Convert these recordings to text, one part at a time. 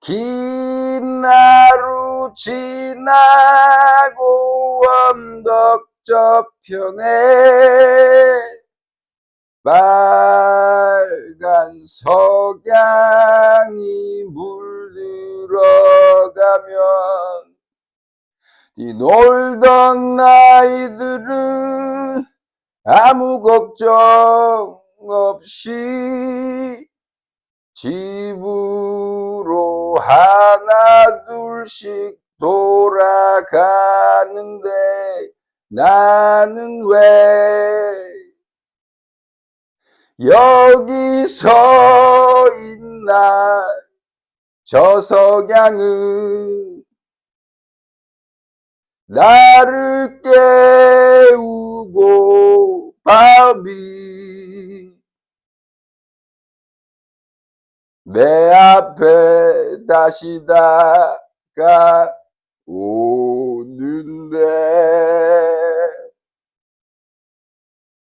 긴 하루 지나고 언덕 저편에 빨간 석양이 물들어가면 뛰놀던 아이들은 아무 걱정 없이 집으로 하나 둘씩 돌아가는데 나는 왜 여기 서 있나? 저 석양은 나를 깨우고 밤이 내 앞에 다시 다가오는데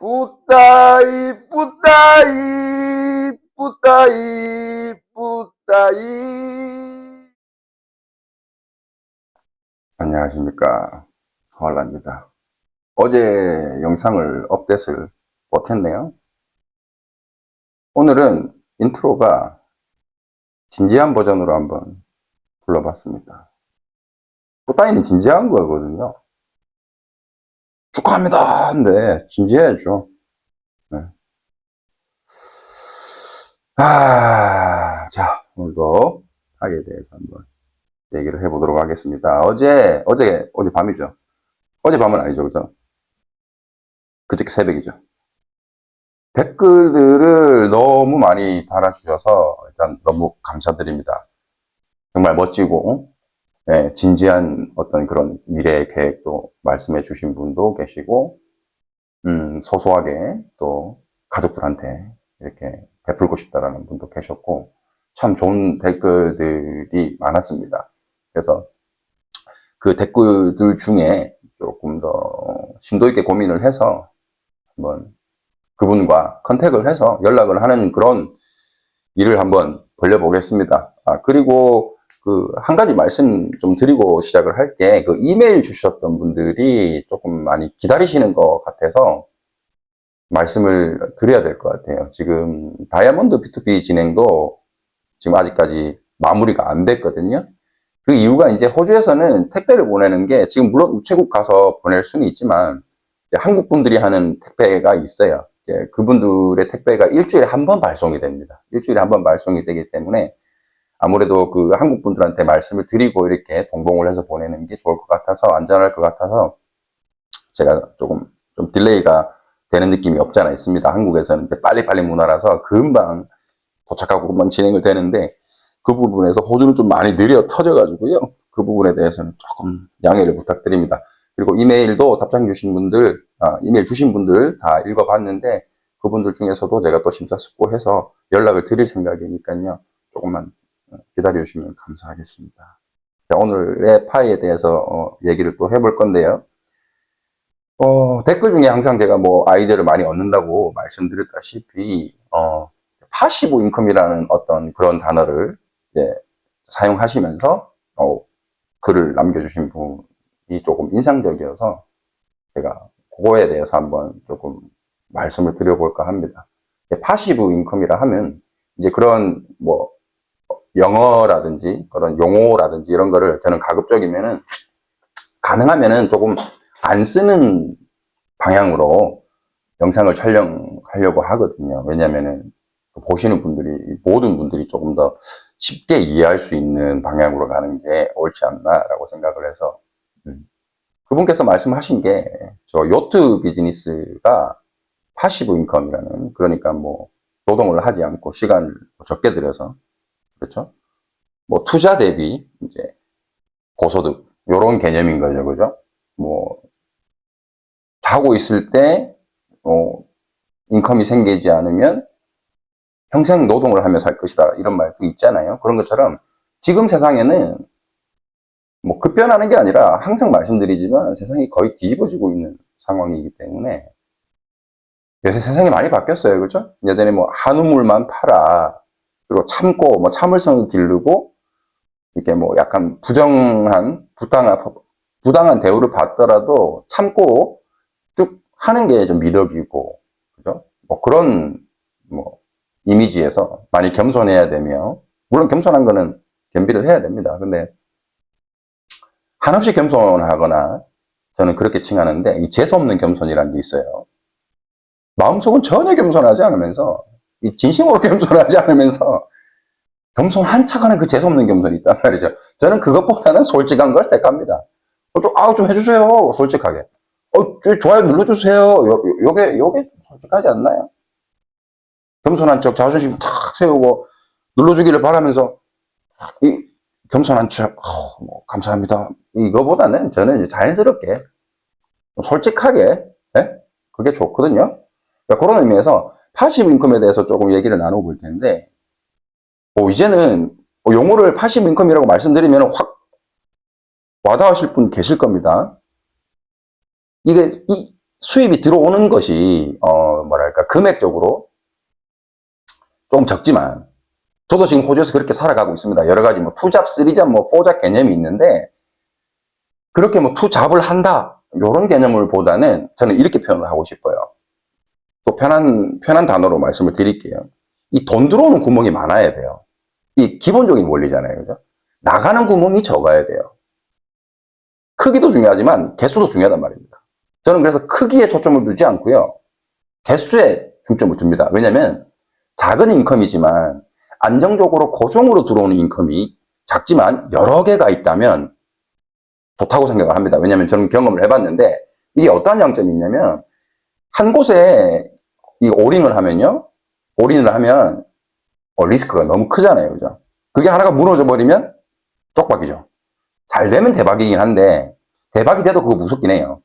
뿌따이 뿌따이 뿌따이 뿌따이 안녕하십니까 허알라입니다 어제 영상을 업데이트를 못했네요 오늘은 인트로가 진지한 버전으로 한번 불러봤습니다. 꽃다이는 진지한 거거든요. 축하합니다! 근데 진지해야죠. 네. 아, 자, 오늘도 하에 대해서 한번 얘기를 해보도록 하겠습니다. 어제, 어제, 어제 밤이죠. 어제 밤은 아니죠, 그죠? 그저께 새벽이죠. 댓글들을 너무 많이 달아주셔서 일단 너무 감사드립니다. 정말 멋지고 네, 진지한 어떤 그런 미래 계획도 말씀해 주신 분도 계시고 음, 소소하게 또 가족들한테 이렇게 베풀고 싶다라는 분도 계셨고 참 좋은 댓글들이 많았습니다. 그래서 그 댓글들 중에 조금 더 심도 있게 고민을 해서 한번 그분과 컨택을 해서 연락을 하는 그런 일을 한번 벌려보겠습니다. 아, 그리고 그 한 가지 말씀 좀 드리고 시작을 할 게 그 이메일 주셨던 분들이 조금 많이 기다리시는 것 같아서 말씀을 드려야 될 것 같아요. 지금 다이아몬드 B2B 진행도 지금 아직까지 마무리가 안 됐거든요. 그 이유가 이제 호주에서는 택배를 보내는 게 지금 물론 우체국 가서 보낼 수는 있지만 한국 분들이 하는 택배가 있어요. 예, 그분들의 택배가 일주일에 한 번 발송이 됩니다. 일주일에 한 번 발송이 되기 때문에 아무래도 그 한국 분들한테 말씀을 드리고 이렇게 동봉을 해서 보내는 게 좋을 것 같아서 안전할 것 같아서 제가 조금 좀 딜레이가 되는 느낌이 없지 않아 있습니다. 한국에서는 빨리빨리 문화라서 금방 도착하고 금방 진행을 되는데 그 부분에서 호주는 좀 많이 느려 터져가지고요. 그 부분에 대해서는 조금 양해를 부탁드립니다. 그리고 이메일도 답장 주신 분들, 아, 이메일 주신 분들 다 읽어봤는데 그분들 중에서도 제가 또 심사숙고해서 연락을 드릴 생각이니까요. 조금만 어, 기다려 주시면 감사하겠습니다. 자, 오늘의 파이에 대해서 어, 얘기를 또 해볼 건데요. 어, 댓글 중에 항상 제가 뭐 아이디어를 많이 얻는다고 말씀드렸다시피 어, 파시브 인컴이라는 어떤 그런 단어를 이제 사용하시면서 어, 글을 남겨주신 분이 조금 인상적이어서 제가 그거에 대해서 한번 조금 말씀을 드려볼까 합니다. 파시브 인컴이라 하면 이제 그런 뭐 영어라든지 그런 용어라든지 이런 거를 저는 가급적이면은 가능하면은 조금 안 쓰는 방향으로 영상을 촬영하려고 하거든요. 왜냐면은 보시는 분들이 모든 분들이 조금 더 쉽게 이해할 수 있는 방향으로 가는 게 옳지 않나라고 생각을 해서 음. 그분께서 말씀하신 게 저 요트 비즈니스가 파시브 인컴이라는 그러니까 뭐 노동을 하지 않고 시간을 적게 들여서 그렇죠? 뭐 투자 대비 이제 고소득 요런 개념인 거죠, 그죠? 뭐 자고 있을 때 어, 인컴이 생기지 않으면 평생 노동을 하며 살 것이다. 이런 말도 있잖아요. 그런 것처럼 지금 세상에는 뭐 급변하는 게 아니라 항상 말씀드리지만 세상이 거의 뒤집어지고 있는 상황이기 때문에 요새 세상이 많이 바뀌었어요. 그죠? 예전에 뭐 한우물만 팔아. 그리고 참고 뭐 참을성을 기르고 이렇게 뭐 약간 부정한 부당한 부당한 대우를 받더라도 참고 쭉 하는 게 좀 미덕이고 그죠? 뭐 그런 뭐 이미지에서 많이 겸손해야 되며 물론 겸손한 거는 겸비를 해야 됩니다. 근데 한없이 겸손하거나 저는 그렇게 칭하는데 이 재수 없는 겸손이라는 게 있어요. 마음속은 전혀 겸손하지 않으면서 이 진심으로 겸손하지 않으면서 겸손한 척하는 그 재수 없는 겸손이 있단 말이죠. 저는 그것보다는 솔직한 걸 택합니다. 어, 좀, 아우, 좀 해주세요. 솔직하게. 어, 저, 좋아요 눌러주세요. 요, 요- 요게, 요게 솔직하지 않나요? 겸손한 척, 자존심 탁 세우고, 눌러주기를 바라면서, 이, 겸손한 척, 어, 뭐, 감사합니다. 이거보다는 저는 자연스럽게, 솔직하게, 예? 그게 좋거든요. 그러니까 그런 의미에서, 파시브 인컴에 대해서 조금 얘기를 나눠볼 텐데, 뭐, 이제는, 뭐 용어를 파시브 인컴이라고 말씀드리면 확 와닿으실 분 계실 겁니다. 이게 이 수입이 들어오는 것이 어 뭐랄까 금액적으로 조금 적지만 저도 지금 호주에서 그렇게 살아가고 있습니다. 여러 가지 뭐 투잡, 쓰리잡, 뭐 포잡 개념이 있는데 그렇게 뭐 투잡을 한다 이런 개념을 보다는 저는 이렇게 표현을 하고 싶어요. 또 편한 편한 단어로 말씀을 드릴게요. 이 돈 들어오는 구멍이 많아야 돼요. 이 기본적인 원리잖아요, 그죠? 나가는 구멍이 적어야 돼요. 크기도 중요하지만 개수도 중요하단 말입니다. 저는 그래서 크기에 초점을 두지 않고요. 개수에 중점을 둡니다. 왜냐면 작은 인컴이지만 안정적으로 고정으로 들어오는 인컴이 작지만 여러 개가 있다면 좋다고 생각을 합니다. 왜냐면 저는 경험을 해봤는데 이게 어떠한 장점이 있냐면 한 곳에 이 오링을 하면요. 올인을 하면 어, 리스크가 너무 크잖아요. 그죠? 그게 하나가 무너져 버리면 쪽박이죠. 잘 되면 대박이긴 한데 대박이 돼도 그거 무섭긴 해요.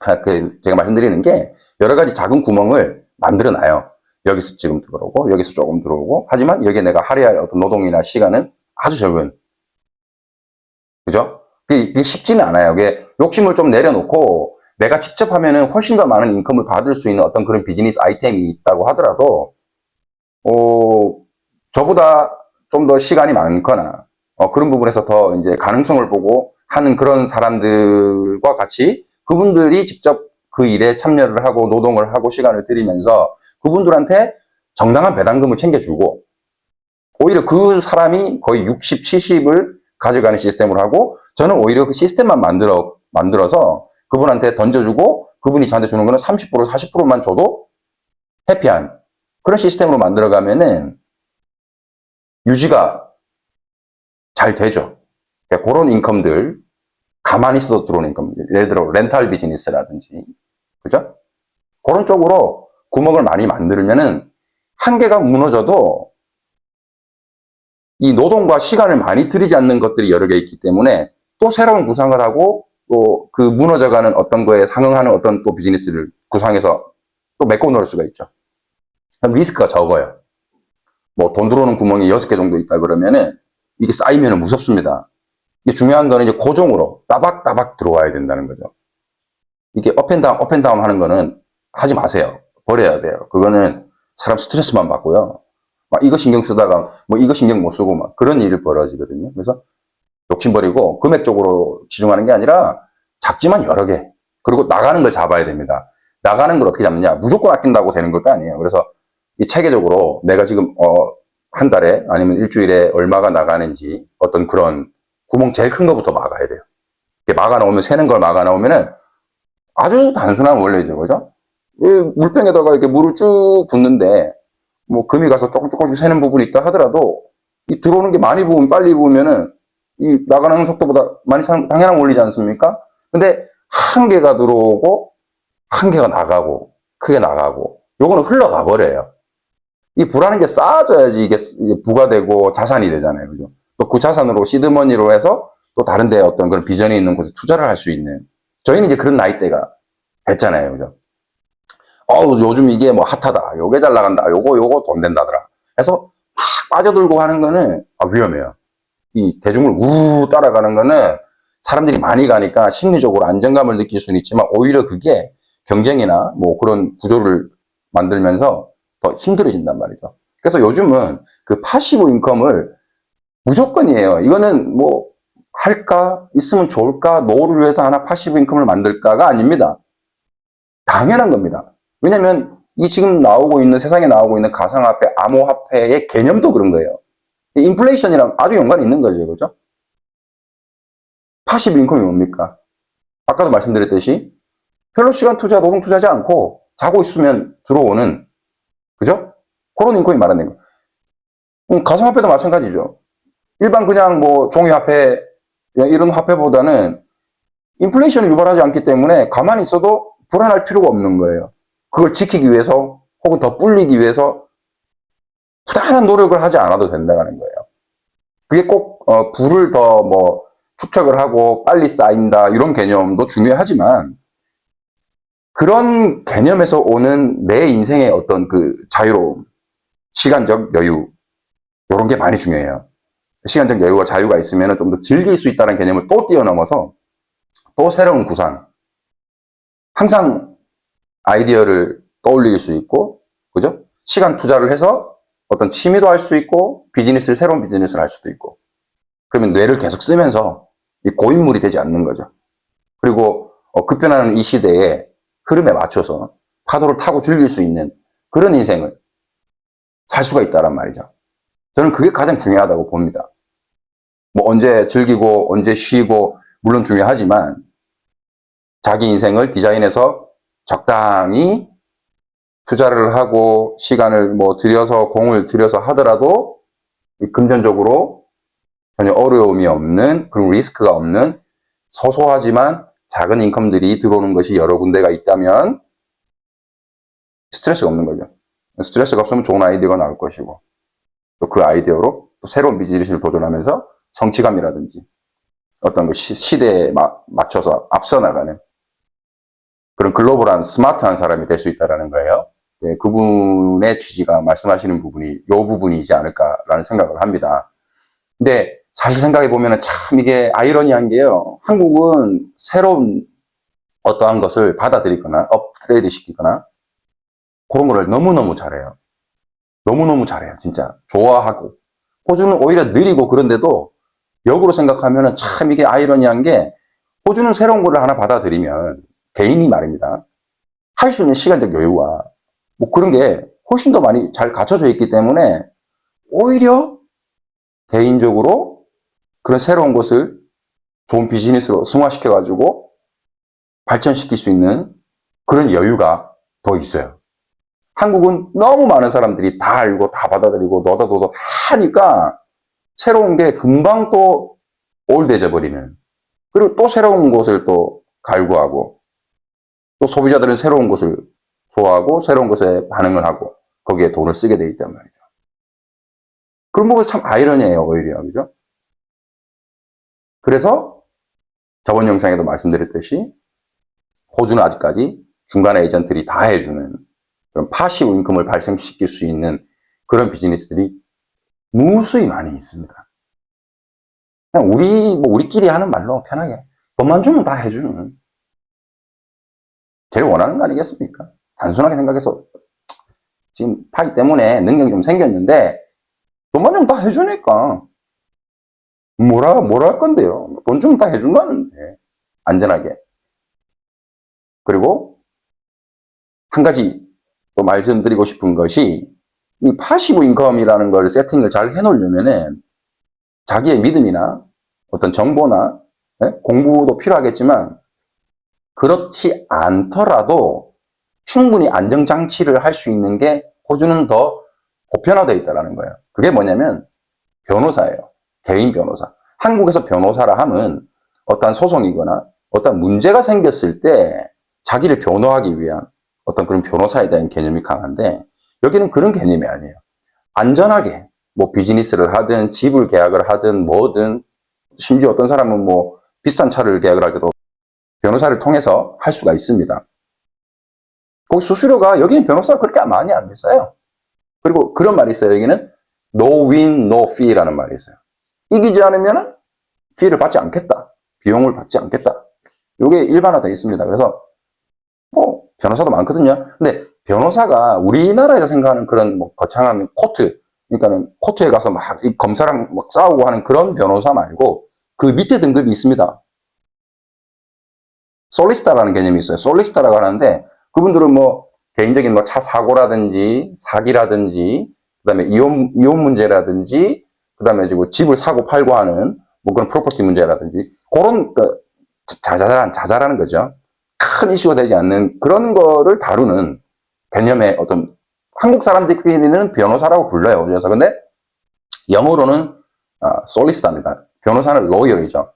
아, 그 제가 말씀드리는 게 여러 가지 작은 구멍을 만들어 놔요. 여기서 지금 들어오고 여기서 조금 들어오고 하지만 여기에 내가 할애할 어떤 노동이나 시간은 아주 적은 그죠? 그게 쉽지는 않아요. 그게 욕심을 좀 내려놓고 내가 직접 하면은 훨씬 더 많은 인컴을 받을 수 있는 어떤 그런 비즈니스 아이템이 있다고 하더라도 어, 저보다 좀 더 시간이 많거나 어, 그런 부분에서 더 이제 가능성을 보고 하는 그런 사람들과 같이 그분들이 직접 그 일에 참여를 하고 노동을 하고 시간을 들이면서 그분들한테 정당한 배당금을 챙겨주고 오히려 그 사람이 거의 60, 70을 가져가는 시스템으로 하고 저는 오히려 그 시스템만 만들어 만들어서 그분한테 던져주고 그분이 저한테 주는 거는 30% 40%만 줘도 해피한 그런 시스템으로 만들어 가면은 유지가 잘 되죠. 그러니까 그런 인컴들 가만히 있어도 들어오는 인컴 예를 들어 렌탈 비즈니스라든지 그죠? 그런 쪽으로 구멍을 많이 만들면은 한 개가 무너져도 이 노동과 시간을 많이 들이지 않는 것들이 여러 개 있기 때문에 또 새로운 구상을 하고 또 그 무너져가는 어떤 거에 상응하는 어떤 또 비즈니스를 구상해서 또 메꿔 놓을 수가 있죠. 그럼 리스크가 적어요. 뭐 돈 들어오는 구멍이 6개 정도 있다 그러면은 이게 쌓이면 무섭습니다. 이게 중요한 거는 이제 고정으로 따박따박 들어와야 된다는 거죠. 이게 업앤다운, 업앤다운 하는 거는 하지 마세요. 버려야 돼요. 그거는 사람 스트레스만 받고요. 막 이거 신경 쓰다가 뭐 이거 신경 못 쓰고 막 그런 일이 벌어지거든요. 그래서 욕심 버리고 금액적으로 치중하는 게 아니라 작지만 여러 개. 그리고 나가는 걸 잡아야 됩니다. 나가는 걸 어떻게 잡느냐? 무조건 아낀다고 되는 것도 아니에요. 그래서 이 체계적으로 내가 지금 어, 한 달에 아니면 일주일에 얼마가 나가는지 어떤 그런 구멍 제일 큰 거부터 막아야 돼요. 막아 놓으면 새는 걸 막아 놓으면은 아주 단순한 원리죠. 그죠? 이 물병에다가 이렇게 물을 쭉 붓는데 뭐 금이 가서 조금 조금씩 새는 부분이 있다 하더라도 이 들어오는 게 많이 부으면 빨리 부으면은 이 나가는 속도보다 많이 차는 당연한 원리지 않습니까? 근데 한 개가 들어오고 한 개가 나가고 크게 나가고 요거는 흘러가 버려요. 이 부라는 게 쌓아져야지 이게 부가 되고 자산이 되잖아요. 그죠? 또 그 자산으로 시드머니로 해서 또 다른 데 어떤 그런 비전이 있는 곳에 투자를 할 수 있는 저희는 이제 그런 나이대가 됐잖아요. 그죠? 어우, 요즘 이게 뭐 핫하다. 요게 잘 나간다. 요거, 요거 돈 된다더라. 해서 막 빠져들고 하는 거는 아, 위험해요. 이 대중을 우 따라가는 거는 사람들이 많이 가니까 심리적으로 안정감을 느낄 수는 있지만 오히려 그게 경쟁이나 뭐 그런 구조를 만들면서 더 힘들어진단 말이죠. 그래서 요즘은 그 파시브 인컴을 무조건이에요. 이거는 뭐 할까? 있으면 좋을까? 노후를 위해서 하나 파시브 인컴을 만들까가 아닙니다. 당연한 겁니다. 왜냐면 이 지금 나오고 있는 세상에 나오고 있는 가상화폐, 암호화폐의 개념도 그런 거예요. 이 인플레이션이랑 아주 연관이 있는 거죠, 그죠? 파시브 인컴이 뭡니까? 아까도 말씀드렸듯이 별로 시간 투자, 노동 투자하지 않고 자고 있으면 들어오는 그죠? 그런 인컴이 말하는 거. 음, 가상화폐도 마찬가지죠. 일반 그냥 뭐 종이화폐 이런 화폐보다는 인플레이션을 유발하지 않기 때문에 가만히 있어도 불안할 필요가 없는 거예요. 그걸 지키기 위해서 혹은 더 불리기 위해서 부단한 노력을 하지 않아도 된다는 거예요. 그게 꼭 어, 부를 더 뭐 축적을 하고 빨리 쌓인다 이런 개념도 중요하지만 그런 개념에서 오는 내 인생의 어떤 그 자유로움, 시간적 여유 이런 게 많이 중요해요. 시간적 여유와 자유가 있으면 좀 더 즐길 수 있다는 개념을 또 뛰어넘어서 또 새로운 구상, 항상 아이디어를 떠올릴 수 있고, 그죠? 시간 투자를 해서 어떤 취미도 할 수 있고, 비즈니스를, 새로운 비즈니스를 할 수도 있고, 그러면 뇌를 계속 쓰면서 이 고인물이 되지 않는 거죠. 그리고 어, 급변하는 이 시대에 흐름에 맞춰서 파도를 타고 즐길 수 있는 그런 인생을 살 수가 있다란 말이죠. 저는 그게 가장 중요하다고 봅니다. 뭐 언제 즐기고 언제 쉬고 물론 중요하지만 자기 인생을 디자인해서 적당히 투자를 하고 시간을 뭐 들여서 공을 들여서 하더라도 이 금전적으로 전혀 어려움이 없는 그런 리스크가 없는 소소하지만 작은 인컴들이 들어오는 것이 여러 군데가 있다면 스트레스가 없는 거죠. 스트레스가 없으면 좋은 아이디어가 나올 것이고 또 그 아이디어로 또 새로운 비즈니스를 도전하면서 성취감이라든지 어떤 그 시, 시대에 마- 맞춰서 앞서 나가는 그런 글로벌한 스마트한 사람이 될 수 있다는 거예요. 네, 그분의 취지가 말씀하시는 부분이 이 부분이지 않을까라는 생각을 합니다. 근데 사실 생각해 보면 참 이게 아이러니한 게요. 한국은 새로운 어떠한 것을 받아들이거나 업그레이드 시키거나 그런 거를 너무너무 잘해요. 너무너무 잘해요. 진짜. 좋아하고. 호주는 오히려 느리고 그런데도 역으로 생각하면 참 이게 아이러니한 게 호주는 새로운 거를 하나 받아들이면 개인이 말입니다. 할 수 있는 시간적 여유와 뭐 그런 게 훨씬 더 많이 잘 갖춰져 있기 때문에 오히려 개인적으로 그런 새로운 것을 좋은 비즈니스로 승화시켜가지고 발전시킬 수 있는 그런 여유가 더 있어요. 한국은 너무 많은 사람들이 다 알고 다 받아들이고 너다 너다 다 하니까 새로운 게 금방 또 올드해져 버리는 그리고 또 새로운 것을 또 갈구하고 또 소비자들은 새로운 것을 좋아하고 새로운 것에 반응을 하고 거기에 돈을 쓰게 돼 있단 말이죠. 그런 부분이 참 아이러니해요, 오히려. 그죠? 그래서 저번 영상에도 말씀드렸듯이 호주는 아직까지 중간 에이전트들이 다 해주는 그런 파시브 인컴을 발생시킬 수 있는 그런 비즈니스들이 무수히 많이 있습니다. 그냥 우리, 뭐 우리끼리 하는 말로 편하게 돈만 주면 다 해주는 제일 원하는 거 아니겠습니까? 단순하게 생각해서 지금 파이 때문에 능력이 좀 생겼는데 돈만 주면 다 해주니까 뭐라 뭐라 할 건데요? 돈 주면 다 해준다는데 안전하게 그리고 한 가지 또 말씀드리고 싶은 것이 이 파시브 인컴이라는 걸 세팅을 잘 해놓으려면은 자기의 믿음이나 어떤 정보나 예? 공부도 필요하겠지만 그렇지 않더라도 충분히 안정장치를 할 수 있는 게 호주는 더 보편화되어 있다는 거예요. 그게 뭐냐면 변호사예요. 개인 변호사. 한국에서 변호사라 함은 어떤 소송이거나 어떤 문제가 생겼을 때 자기를 변호하기 위한 어떤 그런 변호사에 대한 개념이 강한데 여기는 그런 개념이 아니에요. 안전하게 뭐 비즈니스를 하든 집을 계약을 하든 뭐든 심지어 어떤 사람은 뭐 비싼 차를 계약을 하기도 변호사를 통해서 할 수가 있습니다. 거기 수수료가 여기는 변호사가 그렇게 많이 안 비싸요. 그리고 그런 말이 있어요. 여기는 no win, no fee라는 말이 있어요. 이기지 않으면 fee를 받지 않겠다. 비용을 받지 않겠다. 이게 일반화되어 있습니다. 그래서 뭐 변호사도 많거든요. 근데 변호사가 우리나라에서 생각하는 그런 뭐 거창한 코트, 그러니까는 코트에 가서 막이 검사랑 막 싸우고 하는 그런 변호사 말고 그 밑에 등급이 있습니다. 솔리스타라는 개념이 있어요. 솔리스타라고 하는데 그분들은 뭐 개인적인 뭐 차 사고라든지 사기라든지 그다음에 이혼 이혼 문제라든지 그다음에 지금 집을 사고 팔고 하는 뭐 그런 프로퍼티 문제라든지 그런 그 자잘한 자잘하는 거죠. 큰 이슈가 되지 않는 그런 거를 다루는 개념의 어떤 한국 사람들끼리는 변호사라고 불러요. 그래서 근데 영어로는 아, 솔리스타입니다. 변호사는 로이어이죠.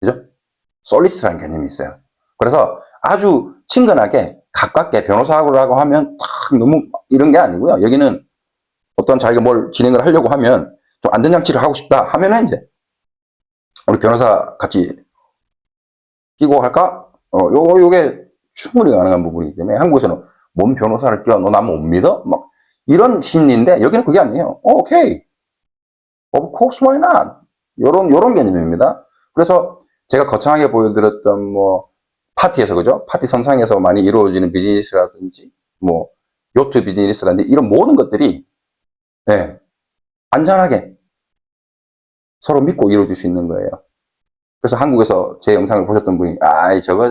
그죠? 솔리스라는 개념이 있어요. 그래서 아주 친근하게 가깝게 변호사라고 하면 딱 너무 이런 게 아니고요. 여기는 어떤 자기가 뭘 진행을 하려고 하면 좀 안전장치를 하고 싶다 하면은 이제 우리 변호사 같이 끼고 할까? 어, 요, 요게 충분히 가능한 부분이기 때문에 한국에서는 뭔 변호사를 껴? 너 나만 못 믿어? 막 이런 심리인데 여기는 그게 아니에요. 어, 오케이. Of course, why not? 요런, 요런 개념입니다. 그래서 제가 거창하게 보여드렸던 뭐 파티에서 그죠? 파티 선상에서 많이 이루어지는 비즈니스라든지 뭐 요트 비즈니스라든지 이런 모든 것들이 예, 안전하게 서로 믿고 이루어질 수 있는 거예요. 그래서 한국에서 제 영상을 보셨던 분이 아이 저거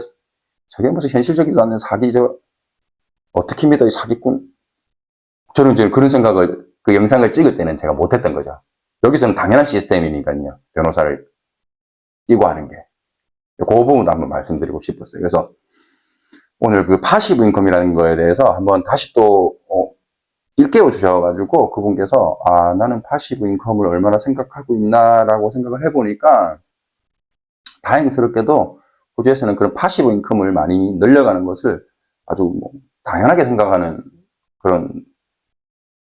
저게 무슨 현실적이도 않는 사기 저 어떻게 믿어 이 사기꾼 저는 이제 그런 생각을 그 영상을 찍을 때는 제가 못했던 거죠. 여기서는 당연한 시스템이니까요. 변호사를 끼고 하는 게. 그 부분도 한번 말씀드리고 싶었어요. 그래서 오늘 그 파시브 인컴이라는 거에 대해서 한번 다시 또 어, 일깨워 주셔가지고 그분께서 아 나는 파시브 인컴을 얼마나 생각하고 있나라고 생각을 해보니까 다행스럽게도 호주에서는 그런 파시브 인컴을 많이 늘려가는 것을 아주 뭐 당연하게 생각하는 그런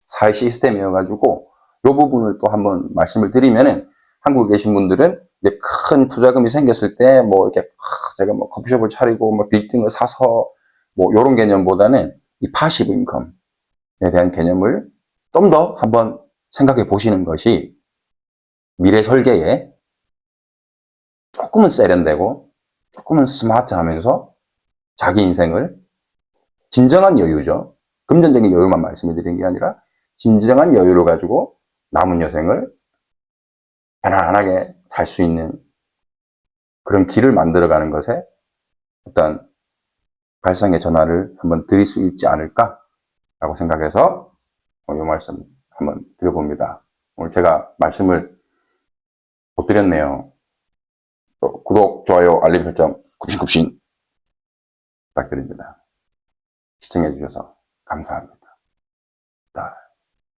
사회 시스템이어가지고 이 부분을 또 한번 말씀을 드리면은 한국에 계신 분들은 이제 큰 투자금이 생겼을 때 뭐 이렇게 아, 제가 뭐 커피숍을 차리고 뭐 빌딩을 사서 뭐 이런 개념보다는 이 파시브 인컴에 대한 개념을 좀 더 한번 생각해 보시는 것이 미래 설계에 조금은 세련되고 조금은 스마트하면서 자기 인생을 진정한 여유죠. 금전적인 여유만 말씀해 드리는 게 아니라 진정한 여유를 가지고 남은 여생을 편안하게 살 수 있는 그런 길을 만들어가는 것에 어떤 발상의 전환을 한번 드릴 수 있지 않을까라고 생각해서 이 말씀 한번 드려봅니다. 오늘 제가 말씀을 못 드렸네요. 또 구독, 좋아요, 알림 설정, 굽신굽신 부탁드립니다. 시청해 주셔서 감사합니다. 자,